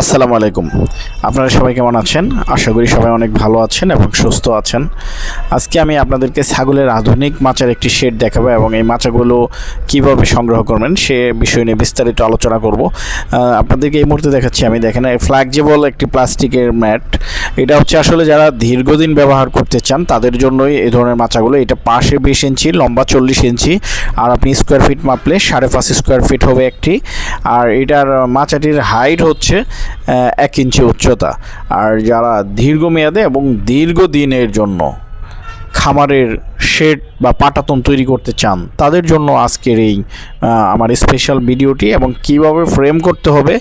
আসসালামু আলাইকুম। আপনারা সবাই কেমন আছেন? আশা করি সবাই অনেক ভালো আছেন এবং সুস্থ আছেন। আজকে আমি আপনাদেরকে ছাগলের আধুনিক মাচার একটি শেড দেখাবো এবং এই মাচাগুলো কীভাবে সংগ্রহ করবেন সে বিষয় নিয়ে বিস্তারিত আলোচনা করব। আপনাদেরকে এই মুহূর্তে দেখাচ্ছি, আমি দেখেন ফ্ল্যাগজেবল একটি প্লাস্টিকের ম্যাট। এটা হচ্ছে আসলে যারা দীর্ঘদিন ব্যবহার করতে চান, তাদের জন্যই এই ধরনের মাচাগুলো। এটা পাশে বিশ ইঞ্চি, লম্বা চল্লিশ ইঞ্চি, আর আপনি স্কোয়ার ফিট মাপলে সাড়ে পাঁচ স্কোয়ার ফিট হবে একটি। আর এটার মাচাটির হাইট হচ্ছে এক ইঞ্চি উচ্চতা। আর যারা দীর্ঘমেয়াদে এবং দীর্ঘদিনের জন্য খামারের শেড বা পাটাতন তৈরি করতে চান, তাদের জন্য আজকের এই আমার স্পেশাল ভিডিওটি এবং কীভাবে ফ্রেম করতে হবে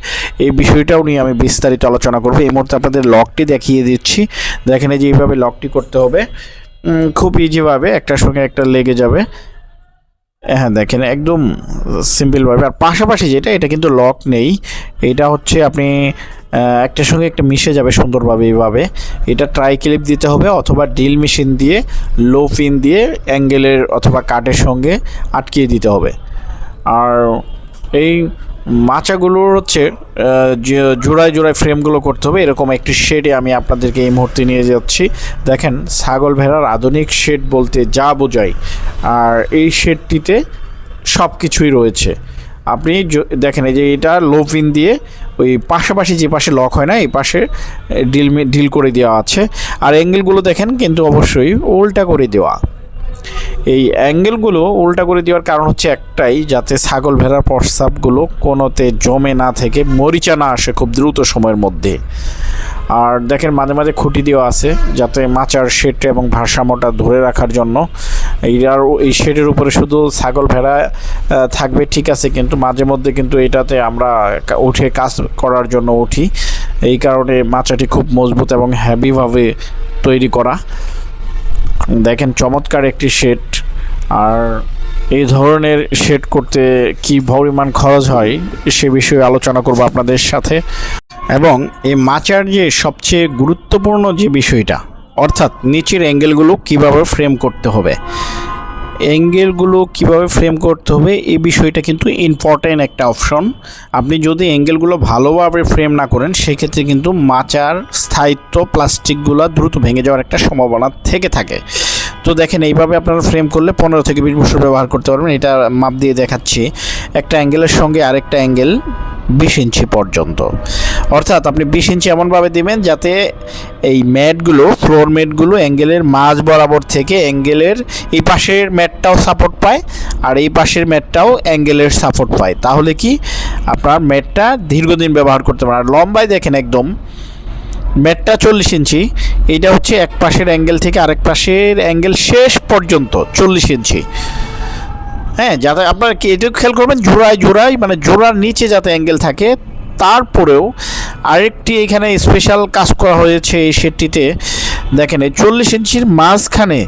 এই বিষয়টাও নিয়ে আমি বিস্তারিত আলোচনা করব। এই মুহূর্তে আপনাদের লকটি দেখিয়ে দিচ্ছি। দেখেন এই যে এইভাবে লকটি করতে হবে। খুব ইজিভাবে একটার সঙ্গে একটা লেগে যাবে। হ্যাঁ দেখেন একদম সিম্পলভাবে আর পাশাপাশি যেটা, এটা কিন্তু লক নেই। এটা হচ্ছে আপনি একটার সঙ্গে একটা মিশে যাবে সুন্দরভাবে এইভাবে। এটা ট্রাই ক্লিপ দিতে হবে অথবা ড্রিল মেশিন দিয়ে লো পিন দিয়ে অ্যাঙ্গেলের অথবা কাঠের সঙ্গে আটকিয়ে দিতে হবে। আর এই মাচাগুলোর হচ্ছে জোড়ায় জোড়ায় ফ্রেমগুলো করতে হবে, এরকম একটি শেডে আমি আপনাদেরকে এই মুহূর্তে নিয়ে যাচ্ছি। দেখেন, ছাগল ভেড়ার আধুনিক শেড বলতে যা বোঝায়। আর এই শেডটিতে সব কিছুই রয়েছে। আপনি দেখেন এই যে এটা লো পিন দিয়ে ওই পাশাপাশি যে পাশে লক হয় না, এই পাশে ডিল ডিল করে দেওয়া আছে। আর অ্যাঙ্গেলগুলো দেখেন কিন্তু অবশ্যই উল্টা করে দেওয়া। এই অ্যাঙ্গেলগুলো উল্টা করে দেওয়ার কারণ হচ্ছে একটাই, যাতে ছাগল ভেড়ার প্রস্রাবগুলো কোনোতে জমে না থেকে মরিচা না আসে খুব দ্রুত সময়ের মধ্যে। আর দেখেন মাঝে মাঝে খুঁটি দেওয়া আছে, যাতে মাচার শেড এবং ভারসাম্যটা ধরে রাখার জন্য এইটার এই শেডের উপরে শুধু ছাগল ভেড়া থাকবে, ঠিক আছে, কিন্তু মাঝে মধ্যে কিন্তু এটাতে আমরা উঠে কাজ করার জন্য উঠি। এই কারণে মাচাটি খুব মজবুত এবং হ্যাভিভাবে তৈরি করা। দেখেন, চমৎকার একটি শেড। আর এই ধরনের শেড করতে কি পরিমাণ খরচ হয়, সে বিষয়ে আলোচনা করব আপনাদের সাথে। এবং এই মাচার যে সবচেয়ে গুরুত্বপূর্ণ যে বিষয়টা অর্থাৎ নিচের অ্যাঙ্গেলগুলো কীভাবে ফ্রেম করতে হবে। অ্যাঙ্গেলগুলো কীভাবে ফ্রেম করতে হবে, এই বিষয়টা কিন্তু ইম্পর্ট্যান্ট একটা অপশন আপনি যদি অ্যাঙ্গেলগুলো ভালোভাবে ফ্রেম না করেন, সেক্ষেত্রে কিন্তু মাচার স্থায়িত্ব প্লাস্টিকগুলো দ্রুত ভেঙে যাওয়ার একটা সম্ভাবনা থেকে থাকে। তো দেখেন, এইভাবে আপনারা ফ্রেম করলে পনেরো থেকে বিশ বছর ব্যবহার করতে পারবেন। এটা মাপ দিয়ে দেখাচ্ছি। একটা অ্যাঙ্গেলের সঙ্গে আরেকটা অ্যাঙ্গেল বিশ ইঞ্চি পর্যন্ত। অর্থাৎ আপনি বিশ ইঞ্চি এমনভাবে দিবেন যাতে এই ম্যাটগুলো ফ্লোর ম্যাটগুলো অ্যাঙ্গেলের মাঝ বরাবর থেকে অ্যাঙ্গেলের এই পাশের ম্যাটটাও সাপোর্ট পায় আর এই পাশের ম্যাটটাও অ্যাঙ্গেলের সাপোর্ট পায়। তাহলে কি আপনার ম্যাটটা দীর্ঘদিন ব্যবহার করতে পারেন। আর লম্বায় দেখেন একদম, ম্যাটটা চল্লিশ ইঞ্চি এটা হচ্ছে এক পাশের অ্যাঙ্গেল থেকে আরেক পাশের অ্যাঙ্গেল শেষ পর্যন্ত চল্লিশ ইঞ্চি। হ্যাঁ যাতে আপনার কি এটুকু খেয়াল করবেন, জোড়ায় জোড়ায় মানে জোড়ার নিচে যাতে অ্যাঙ্গেল থাকে, তারপরেও আরেকটি এখানে স্পেশাল কাজ করা হয়েছে এই শেডটিতে দেখেন, এই চল্লিশ ইঞ্চির মাঝখানে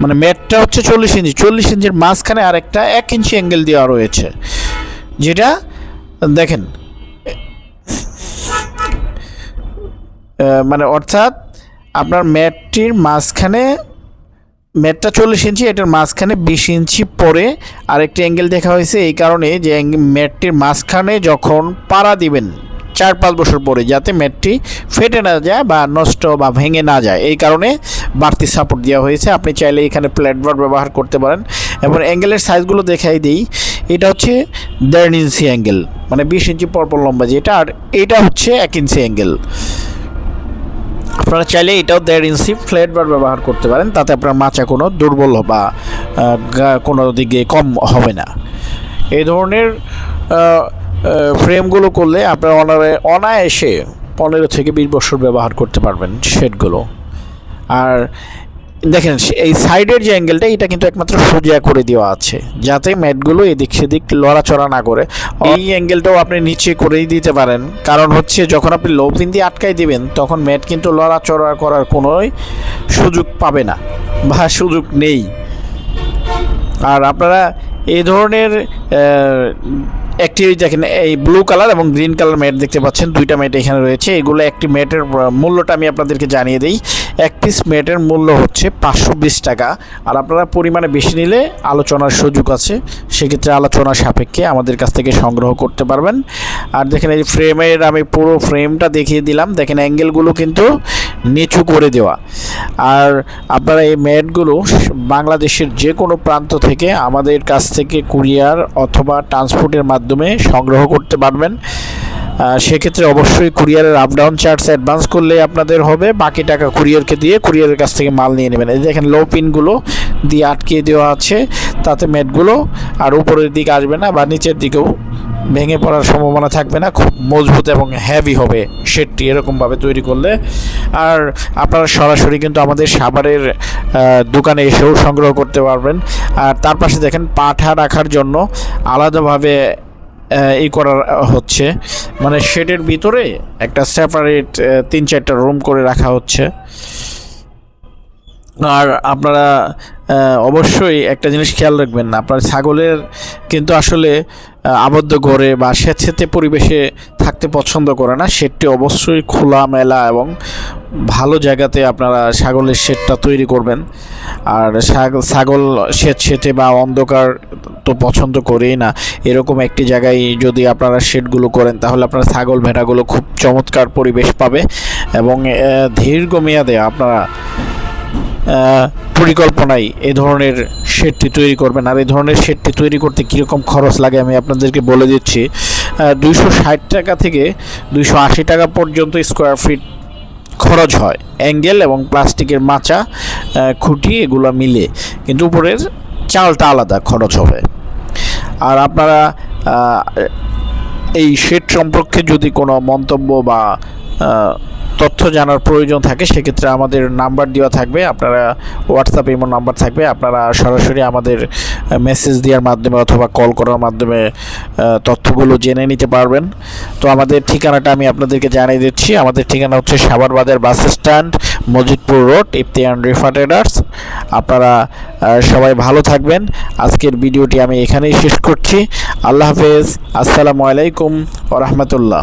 মানে ম্যাটটা হচ্ছে চল্লিশ ইঞ্চি, চল্লিশ ইঞ্চির মাঝখানে আরেকটা এক ইঞ্চি অ্যাঙ্গেল দেওয়া রয়েছে। যেটা, দেখেন মানে অর্থাৎ আপনার ম্যাটটির মাঝখানে, ম্যাটটা চল্লিশ ইঞ্চি, এটার মাঝখানে বিশ ইঞ্চি পরে আরেকটি অ্যাঙ্গেল দেখা হয়েছে। এই কারণে যে ম্যাটটির মাঝখানে যখন পাড়া দিবেন চার পাঁচ বছর পরে যাতে ম্যাটটি ফেটে না যায় বা নষ্ট বা ভেঙে না যায়। এই কারণে বাড়তি সাপোর্ট দেওয়া হয়েছে। আপনি চাইলে এখানে প্ল্যাটবার ব্যবহার করতে পারেন। এবং অ্যাঙ্গেলের সাইজগুলো দেখাই দিই। এটা হচ্ছে দেড় ইঞ্চি অ্যাঙ্গেল মানে বিশ ইঞ্চি পরপর লম্বা যেটা, আর এটা হচ্ছে এক ইঞ্চি অ্যাঙ্গেল আপনারা চাইলে এটাও দেড় ইঞ্চি ফ্ল্যাট বার ব্যবহার করতে পারেন। তাতে আপনার মাচা কোনো দুর্বল বা কোনো দিকে কম হবে না। এই ধরনের ফ্রেমগুলো করলে আপনার অনারে অনায়াসে পনেরো থেকে বিশ বছর ব্যবহার করতে পারবেন শেডগুলো। আর দেখেন এই সাইডের যে অ্যাঙ্গেলটা এটা কিন্তু একমাত্র সোজা করে দেওয়া আছে যাতে ম্যাটগুলো এদিক সেদিক লড়াচড়া না করে। এই অ্যাঙ্গেলটাও আপনি নিচে করেই দিতে পারেন। কারণ হচ্ছে যখন আপনি লো পিন দিয়ে আটকাই দিবেন তখন ম্যাট কিন্তু লড়াচড়া করার কোনোই সুযোগ পাবে না বা সুযোগ নেই। আর আপনারা এই ধরনের একটি দেখেন এই ব্লু কালার এবং গ্রিন কালার ম্যাট দেখতে পাচ্ছেন। দুইটা ম্যাট এখানে রয়েছে। এগুলো একটি ম্যাটের মূল্যটা আমি আপনাদেরকে জানিয়ে দিই। এক পিস ম্যাটের মূল্য হচ্ছে পাঁচশো বিশ টাকা। আর আপনারা পরিমাণে বেশি নিলে আলোচনার সুযোগ আছে, সেক্ষেত্রে আলোচনা সাপেক্ষে আমাদের কাছ থেকে সংগ্রহ করতে পারবেন। আর দেখেন এই ফ্রেমের আমি পুরো ফ্রেমটা দেখিয়ে দিলাম। দেখেন অ্যাঙ্গেলগুলো কিন্তু নিচু করে দেওয়া। আর আপনারা এই ম্যাটগুলো বাংলাদেশের যে কোনো প্রান্ত থেকে আমাদের কাছ থেকে কুরিয়ার অথবা ট্রান্সপোর্টের মাধ্যমে সংগ্রহ করতে পারবেন। সেক্ষেত্রে অবশ্যই কুরিয়ারের আপ ডাউন চার্জ অ্যাডভান্স করলে আপনাদের হবে। বাকি টাকা কুরিয়ারকে দিয়ে কুরিয়ারের কাছ থেকে মাল নিয়ে নেবেন। এই দেখেন লো পিনগুলো দিয়ে আটকিয়ে দেওয়া আছে তাতে ম্যাটগুলো আর উপরের দিকে আসবে না বা নিচের দিকেও ভেঙে পড়ার সম্ভাবনা থাকবে না। খুব মজবুত এবং হ্যাভি হবে শেডটি এরকমভাবে তৈরি করলে। আর আপনারা সরাসরি কিন্তু আমাদের সাভারের দোকানে এসেও সংগ্রহ করতে পারবেন। আর তার পাশে দেখেন পাঠা রাখার জন্য আলাদাভাবে আহ, ই করা হচ্ছে। মানে শেডের ভিতরে একটা সেপারেট তিন চারটা রুম করে রাখা হচ্ছে। আর আপনারা অবশ্যই একটা জিনিস খেয়াল রাখবেন না, আপনার ছাগলের কিন্তু আসলে আবদ্ধ ঘরে বা স্বেচ্ছেতে পরিবেশে থাকতে পছন্দ করে না। শেডটি অবশ্যই খোলা, মেলা এবং ভালো জায়গাতে আপনারা ছাগলের শেডটা তৈরি করবেন। আর ছাগ- ছাগল স্বেচ্ছেতে বা অন্ধকার তো পছন্দ করেই না। এরকম একটি জায়গায় যদি আপনারা শেডগুলো করেন, তাহলে আপনার ছাগল ভেড়াগুলো খুব চমৎকার পরিবেশ পাবে এবং দীর্ঘমেয়াদে আপনারা পরিকল্পনায় এই ধরনের শেডটি তৈরি করবেন। আর এই ধরনের শেডটি তৈরি করতে কীরকম খরচ লাগে আমি আপনাদেরকে বলে দিচ্ছি দুইশো ষাট টাকা থেকে দুইশো আশি টাকা পর্যন্ত স্কোয়ার ফিট খরচ হয়। অ্যাঙ্গেল এবং প্লাস্টিকের মাচা খুঁটি, এগুলো মিলে কিন্তু উপরের চালটা আলাদা খরচ হবে। আর আপনারা এই শেড সম্পর্কে যদি কোনো মন্তব্য বা তথ্য জানার প্রয়োজন থাকে, সেক্ষেত্রে আমাদের নাম্বার দেওয়া থাকবে, আপনারা হোয়াটসঅ্যাপ এমন নাম্বার থাকবে, আপনারা সরাসরি আমাদের মেসেজ দেওয়ার মাধ্যমে অথবা কল করার মাধ্যমে তথ্যগুলো জেনে নিতে পারবেন। তো আমাদের ঠিকানাটা আমি আপনাদেরকে জানিয়ে দিচ্ছি, আমাদের ঠিকানা হচ্ছে Savar Bazar bus stand, Majidpur road Iftian Rifa traders. আপনারা সবাই ভালো থাকবেন। আজকের ভিডিওটি আমি এখানেই শেষ করছি। আল্লাহ হাফেজ, আসসালামু আলাইকুম ওরহমতুল্লাহ